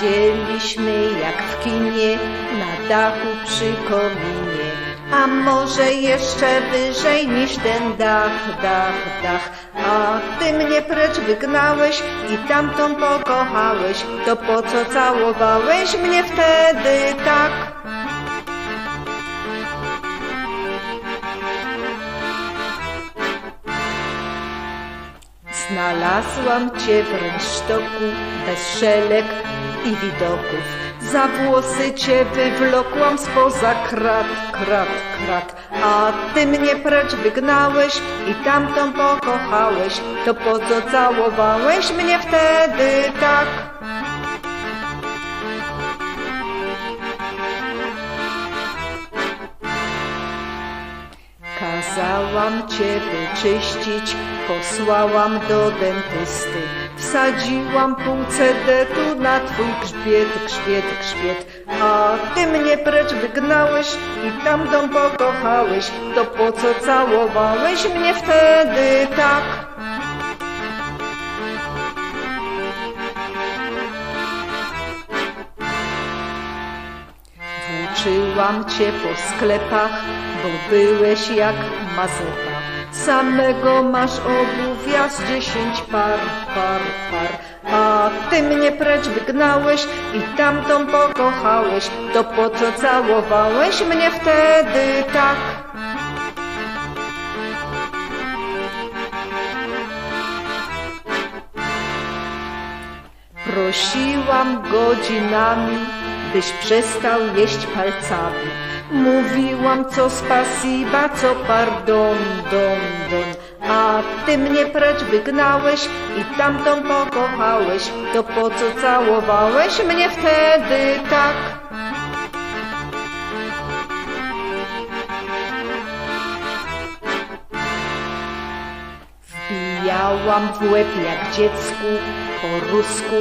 Byliśmy jak w kinie, na dachu przy kominie. A może jeszcze wyżej niż ten dach, dach, dach. A ty mnie precz wygnałeś i tamtą pokochałeś. To po co całowałeś mnie wtedy tak? Znalazłam cię w rynsztoku, bez szelek i widoków. Za włosy cię wywlokłam spoza krat, krat, krat. A ty mnie precz wygnałeś i tamtą pokochałeś. To po co całowałeś mnie wtedy tak? Kazałam cię wyczyścić, posłałam do dentysty. Wsadziłam pół cedetu na twój grzbiet, grzbiet, grzbiet. A ty mnie precz wygnałeś i tamtą pokochałeś. To po co całowałeś mnie wtedy tak? Włóczyłam cię po sklepach, bo byłeś jak mazeta. Samego masz obuwia z dziesięć par, par, par. A ty mnie precz wygnałeś i tamtą pokochałeś. To po co całowałeś mnie wtedy tak? Prosiłam godzinami, byś przestał jeść palcami. Mówiłam co spasiba, co pardon, don, don. A ty mnie precz wygnałeś i tamtą pokochałeś. To po co całowałeś mnie wtedy tak? Wbijałam w łeb jak dziecku, po rusku,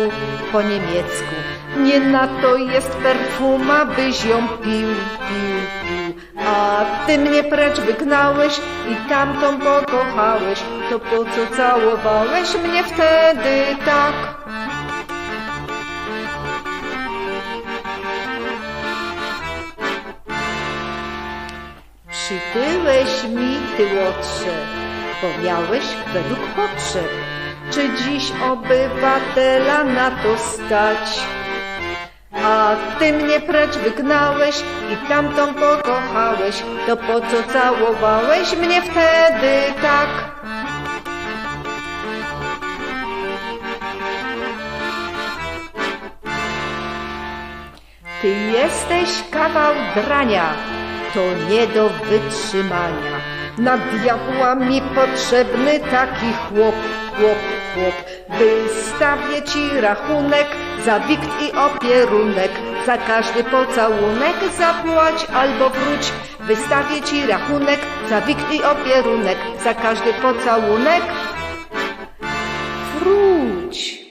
po niemiecku. Nie na to jest perfuma, byś ją pił, pił, pił. A ty mnie precz wygnałeś i tamtą pokochałeś. To po co całowałeś mnie wtedy tak? Przytyłeś mi, ty łotrze, bo miałeś według potrzeb. Czy dziś obywatela na to stać? A ty mnie precz wygnałeś i tamtą pokochałeś, to po co całowałeś mnie wtedy tak? Ty jesteś kawał drania, to nie do wytrzymania. Na diabła mi potrzebny taki chłop, chłop, chłop. Wystawię ci rachunek za wikt i opierunek. Za każdy pocałunek zapłać albo wróć. Wystawię ci rachunek za wikt i opierunek. Za każdy pocałunek wróć.